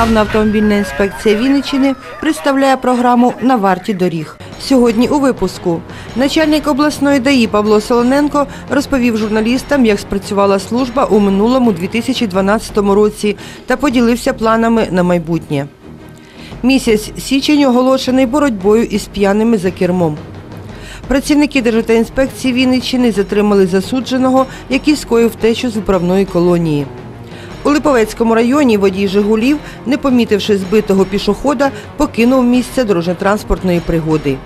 Державна автомобільна інспекція Вінниччини представляє програму На варті доріг. Сьогодні у випуску начальник обласної ДАІ Павло Солоненко розповів журналістам, як спрацювала служба у минулому 2012 році та поділився планами на майбутнє. Місяць січень оголошений боротьбою із п'яними за кермом. Працівники Державтоінспекції Вінниччини затримали засудженого, який скоїв втечу з управної колонії. У Липовецькому районі водій «Жигулів», не помітивши збитого пішохода, покинув місце дорожньо-транспортної пригоди.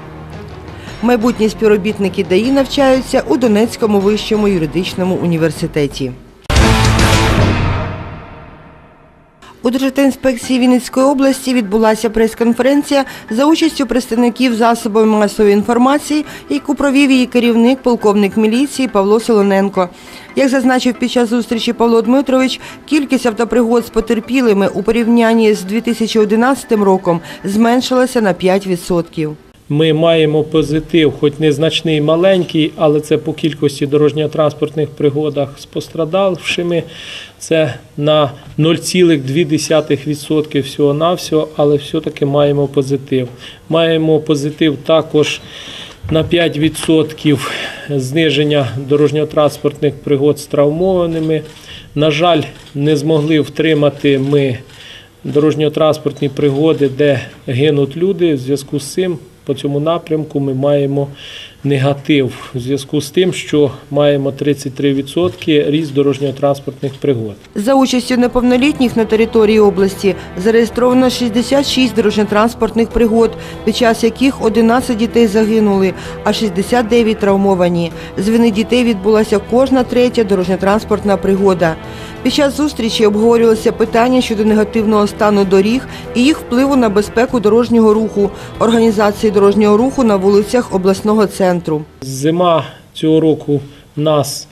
Майбутні співробітники ДАІ навчаються у Донецькому вищому юридичному університеті. У Держатинспекції Вінницької області відбулася прес-конференція за участю представників засобів масової інформації, яку провів її керівник, полковник міліції Павло Солоненко. Як зазначив під час зустрічі Павло Дмитрович, кількість автопригод з потерпілими у порівнянні з 2011 роком зменшилася на 5%. Ми маємо позитив, хоч незначний маленький, але це по кількості дорожньо-транспортних пригодах з пострадавшими. Це на 0,2% всього-навсього, але все-таки маємо позитив. Маємо позитив також на 5% зниження дорожньо-транспортних пригод з травмованими. На жаль, не змогли втримати ми дорожньо-транспортні пригоди, де гинуть люди. В зв'язку з цим по цьому напрямку ми маємо негатив в зв'язку з тим, що маємо 33% ріст дорожньо-транспортних пригод. За участю неповнолітніх на території області зареєстровано 66 дорожньо-транспортних пригод, під час яких 11 дітей загинули, а 69 травмовані. З вини дітей відбулася кожна третя дорожньо-транспортна пригода. Під час зустрічі обговорювалися питання щодо негативного стану доріг і їх впливу на безпеку дорожнього руху, організації дорожнього руху на вулицях обласного центру. Зима цього року нас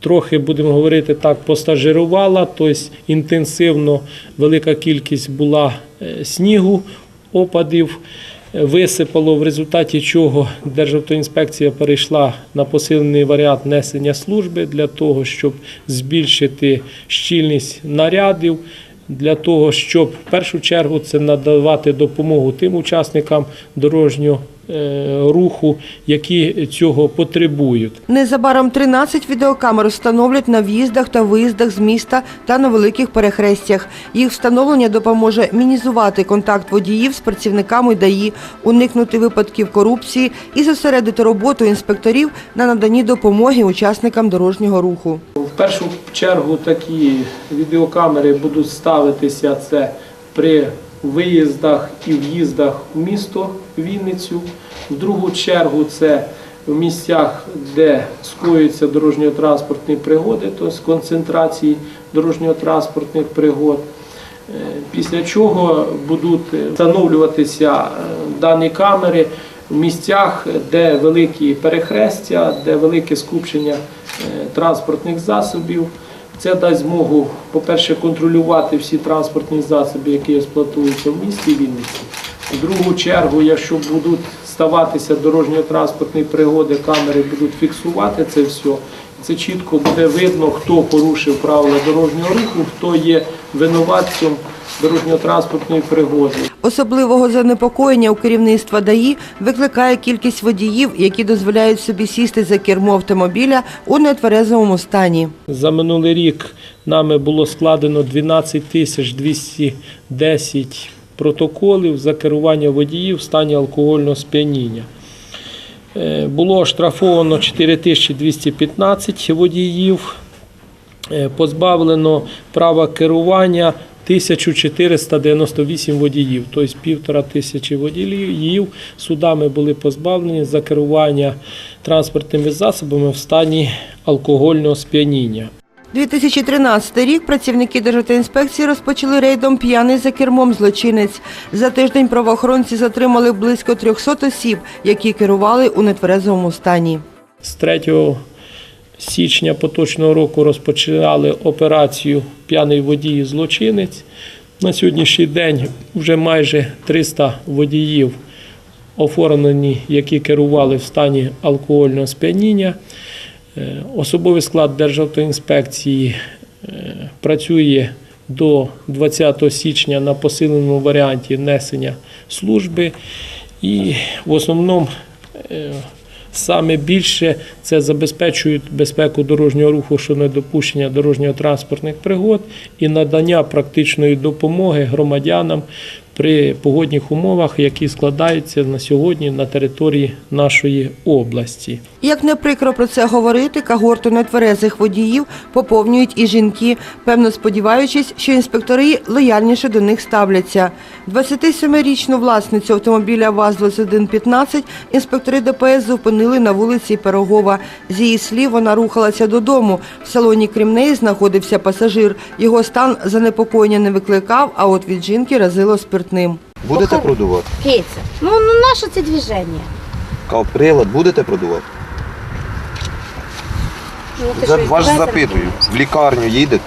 трохи, будемо говорити так, постажирувала, тобто інтенсивно велика кількість була е, снігу, опадів. е, Висипало, в результаті чого Державтоінспекція перейшла на посилений варіант несення служби для того, щоб збільшити щільність нарядів, для того, щоб в першу чергу це надавати допомогу тим учасникам дорожнього е, руху, які цього потребують. Незабаром 13 відеокамер встановлять на в'їздах та виїздах з міста та на великих перехрестях. Їх встановлення допоможе мінізувати контакт водіїв з працівниками ДАІ, уникнути випадків корупції і зосередити роботу інспекторів на наданні допомоги учасникам дорожнього руху. Першу чергу такі відеокамери будуть ставитися це при виїздах і в'їздах в місто Вінницю. В другу чергу це в місцях, де скоюються дорожньо-транспортні пригоди, тобто концентрації дорожньо-транспортних пригод. Е, Після чого будуть встановлюватися е, дані камери в місцях, де великі перехрестя, де велике скупчення транспортних засобів. Це дасть змогу, по-перше, контролювати всі транспортні засоби, які експлуатуються в місті Вінниці. В другу чергу, якщо будуть ставатися дорожньо-транспортні пригоди, камери будуть фіксувати це все. Це чітко буде видно, хто порушив правила дорожнього руху, хто є винуватцем дорожньо-транспортної пригоди. Особливого занепокоєння у керівництва ДАІ викликає кількість водіїв, які дозволяють собі сісти за кермо автомобіля у нетверезовому стані. За минулий рік нами було складено 12 тисяч 210 протоколів за керування водіїв в стані алкогольного сп'яніння. Е, Було оштрафовано 4215 водіїв, Е, позбавлено права керування 1498 водіїв, тобто півтора тисячі водіїв судами були позбавлені за керування транспортними засобами в стані алкогольного сп'яніння. 2013 рік працівники Державтоінспекції розпочали рейдом п'яний за кермом злочинець. За тиждень правоохоронці затримали близько 300 осіб, які керували у нетверезовому стані. З 3 січня поточного року розпочинали операцію П'яний водій і злочинець. На сьогоднішній день вже майже 300 водіїв оформлені, які керували в стані алкогольного сп'яніння. Е, Особовий склад Державтоінспекції е, працює до 20 січня на посиленому варіанті несення служби. І в основному е, саме більше це забезпечують безпеку дорожнього руху щодо недопущення дорожньо-транспортних пригод і надання практичної допомоги громадянам при погодних умовах, які складаються на сьогодні на території нашої області. Як не прикро про це говорити, когорту нетверезих водіїв поповнюють і жінки, певно сподіваючись, що інспектори лояльніше до них ставляться. 27-річну власницю автомобіля ВАЗ-2115 інспектори ДПС зупинили на вулиці Пирогова. З її слів, вона рухалася додому. В салоні крім неї знаходився пасажир. Його стан занепокоєння не викликав, а от від жінки разило спиртним. Будете продувати? Киця. Ну, ну наше це движення? Кавприлад будете продувати? Ну, ти За що, вас запитую. В лікарню їдете?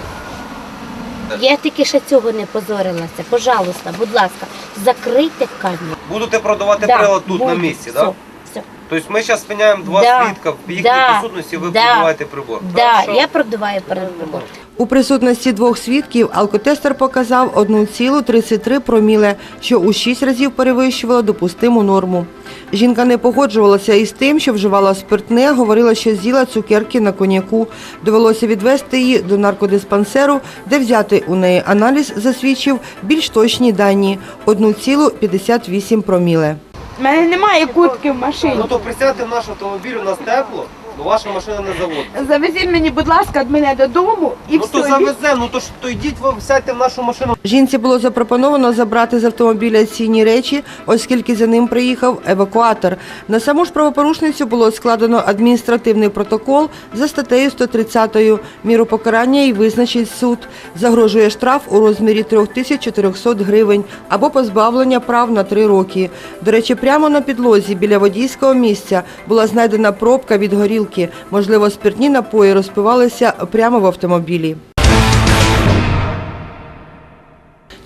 Я тільки ще цього не позорилася. Пожалуйста, будь ласка, закрийте камеру. Будете продавати Да, прилад тут на буду. місці, Все, так? все. Тобто ми зараз спиняємо два Да, свідка, в їхній да, присутності ви да. продаваєте прибор. Да, Хорошо. я продуваю перед прибор. У присутності двох свідків алкотестер показав 1,33 проміле, що у 6 разів перевищувало допустиму норму. Жінка не погоджувалася із тим, що вживала спиртне, говорила, що з'їла цукерки на коньяку. Довелося відвести її до наркодиспансеру, де взяти у неї аналіз засвідчив більш точні дані – 1,58 проміле. У мене немає куртки в машині. Ну то присядьте в наш автомобіль, у нас тепло, бо ваша машина не заводиться. Завезіть мені, будь ласка, від мене додому і ну все. то і завеземо, ну то ж то йдіть ви сядьте в нашу машину. Жінці було запропоновано забрати з автомобіля цінні речі, оскільки за ним приїхав евакуатор. На саму ж правопорушницю було складено адміністративний протокол за статтею 130. Міру покарання і визначить суд. Загрожує штраф у розмірі 3400 гривень або позбавлення прав на 3 роки. До речі, прямо на підлозі біля водійського місця була знайдена пробка від горілки. Можливо, спиртні напої розпивалися прямо в автомобілі.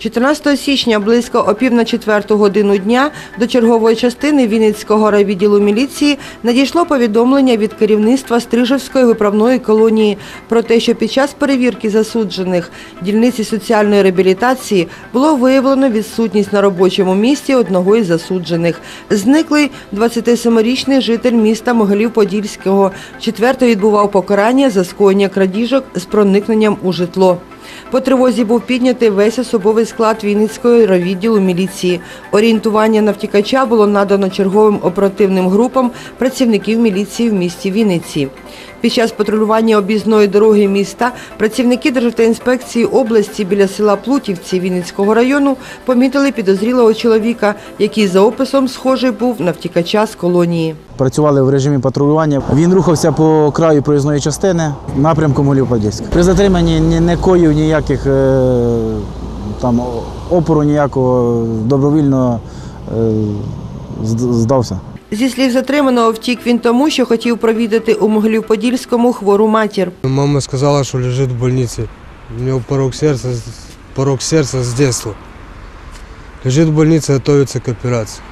14 січня близько о пів на четверту годину дня до чергової частини Вінницького райвідділу міліції надійшло повідомлення від керівництва Стрижевської виправної колонії про те, що під час перевірки засуджених дільниці соціальної реабілітації було виявлено відсутність на робочому місці одного із засуджених. Зниклий 27-річний житель міста Могилів-Подільського. Четверто відбував покарання за скоєння крадіжок з проникненням у житло. По тривозі був піднятий весь особовий склад Вінницького відділу міліції. Орієнтування на втікача було надано черговим оперативним групам працівників міліції в місті Вінниці. Під час патрулювання об'їзної дороги міста працівники Державтоінспекції області біля села Плутівці Вінницького району помітили підозрілого чоловіка, який за описом схожий був на втікача з колонії. Працювали в режимі патрулювання. Він рухався по краю проїзної частини напрямку Молів-Подільськ. При затриманні ні, не коїв ніяких е, там опору ніякого добровільно е, здався. Зі слів затриманого, втік він тому, що хотів провідати у Могилів-Подільському хвору матір. Мама сказала, що лежить в больниці. У нього порог серця, порог серця з детства. Лежить в больниці, готується к операції.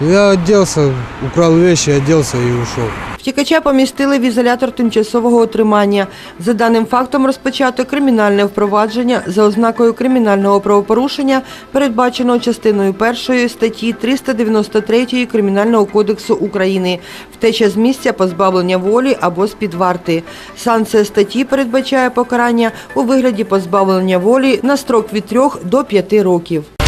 Я оделся, украл вещи, оделся и ушел. Втікача помістили в ізолятор тимчасового отримання. За даним фактом розпочато кримінальне впровадження за ознакою кримінального правопорушення, передбаченого частиною першої статті 393 Кримінального кодексу України втеча з місця позбавлення волі або з-під варти. Санкція статті передбачає покарання у вигляді позбавлення волі на строк від 3 до 5 років.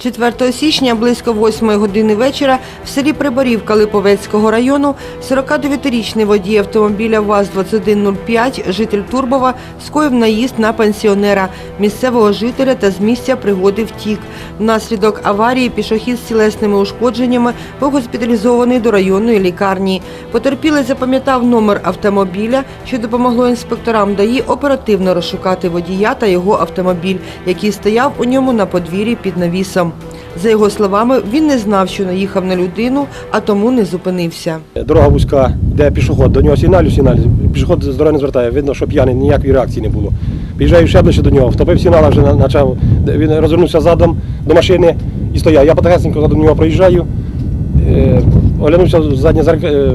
4 січня близько 8 години вечора в селі Приборівка Липовецького району 49-річний водій автомобіля ВАЗ-2105, житель Турбова, скоїв наїзд на пенсіонера, місцевого жителя та з місця пригоди втік. Внаслідок аварії пішохід з тілесними ушкодженнями був госпіталізований до районної лікарні. Потерпілий запам'ятав номер автомобіля, що допомогло інспекторам ДАІ оперативно розшукати водія та його автомобіль, який стояв у ньому на подвір'ї під навісом. За його словами, він не знав, що наїхав на людину, а тому не зупинився. Дорога вузька, де пішоход, до нього сигналю, сигналю. Пішоход з дороги не звертає, видно, що п'яний, ніякої реакції не було. Під'їжджаю ще ближче до нього, втопив сигнала, вже почав. Він розвернувся задом до машини і стояв. Я потихесенько до нього проїжджаю, е, оглянувся в заднє зеркало,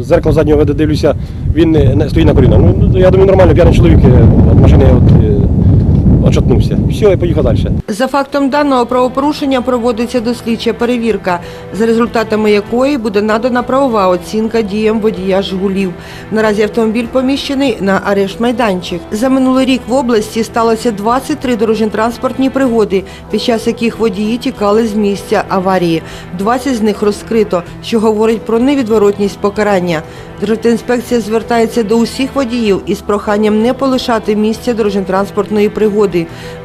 зеркало заднього виду, дивлюся, він стоїть на колінах. Ну, я думаю, нормально, п'яний чоловік е, від машини от, е, отшатнувся. Все, і поїхав далі. За фактом даного правопорушення проводиться дослідча перевірка, за результатами якої буде надана правова оцінка діям водія «Жигулів». Наразі автомобіль поміщений на арешт майданчик. За минулий рік в області сталося 23 дорожньо-транспортні пригоди, під час яких водії тікали з місця аварії. 20 з них розкрито, що говорить про невідворотність покарання. Державтоінспекція звертається до усіх водіїв із проханням не полишати місця дорожньо-транспортної пригоди,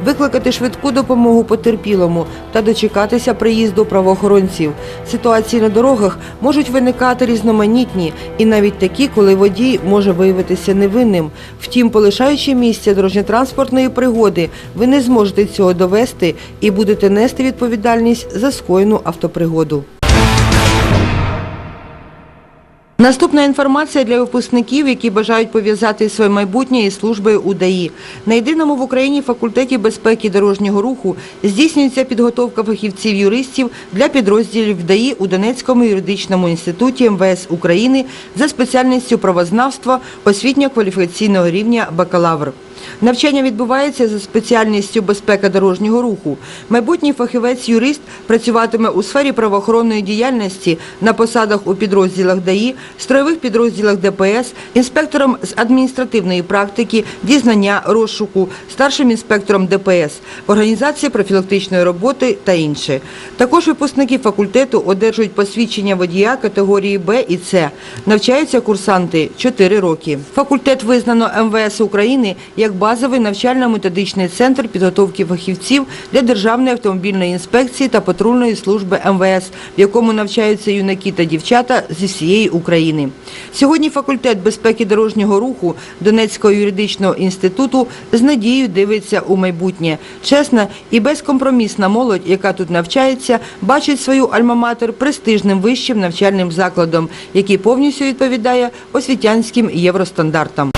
викликати швидку допомогу потерпілому та дочекатися приїзду правоохоронців. Ситуації на дорогах можуть виникати різноманітні і навіть такі, коли водій може виявитися невинним. Втім, полишаючи місце дорожньо-транспортної пригоди, ви не зможете цього довести і будете нести відповідальність за скоєну автопригоду. Наступна інформація для випускників, які бажають пов'язати своє майбутнє із службою УДАІ. На єдиному в Україні факультеті безпеки дорожнього руху здійснюється підготовка фахівців-юристів для підрозділів ДАІ у Донецькому юридичному інституті МВС України за спеціальністю правознавства освітньо-кваліфікаційного рівня бакалавр. Навчання відбувається за спеціальністю безпека дорожнього руху. Майбутній фахівець-юрист працюватиме у сфері правоохоронної діяльності на посадах у підрозділах ДАІ, строєвих підрозділах ДПС, інспектором з адміністративної практики, дізнання, розшуку, старшим інспектором ДПС, організації профілактичної роботи та інше. Також випускники факультету одержують посвідчення водія категорії Б і С. Навчаються курсанти 4 роки. Факультет визнано МВС України як базовий навчально-методичний центр підготовки фахівців для Державної автомобільної інспекції та патрульної служби МВС, в якому навчаються юнаки та дівчата зі всієї України. Сьогодні факультет безпеки дорожнього руху Донецького юридичного інституту з надією дивиться у майбутнє. Чесна і безкомпромісна молодь, яка тут навчається, бачить свою альма-матер престижним вищим навчальним закладом, який повністю відповідає освітянським євростандартам.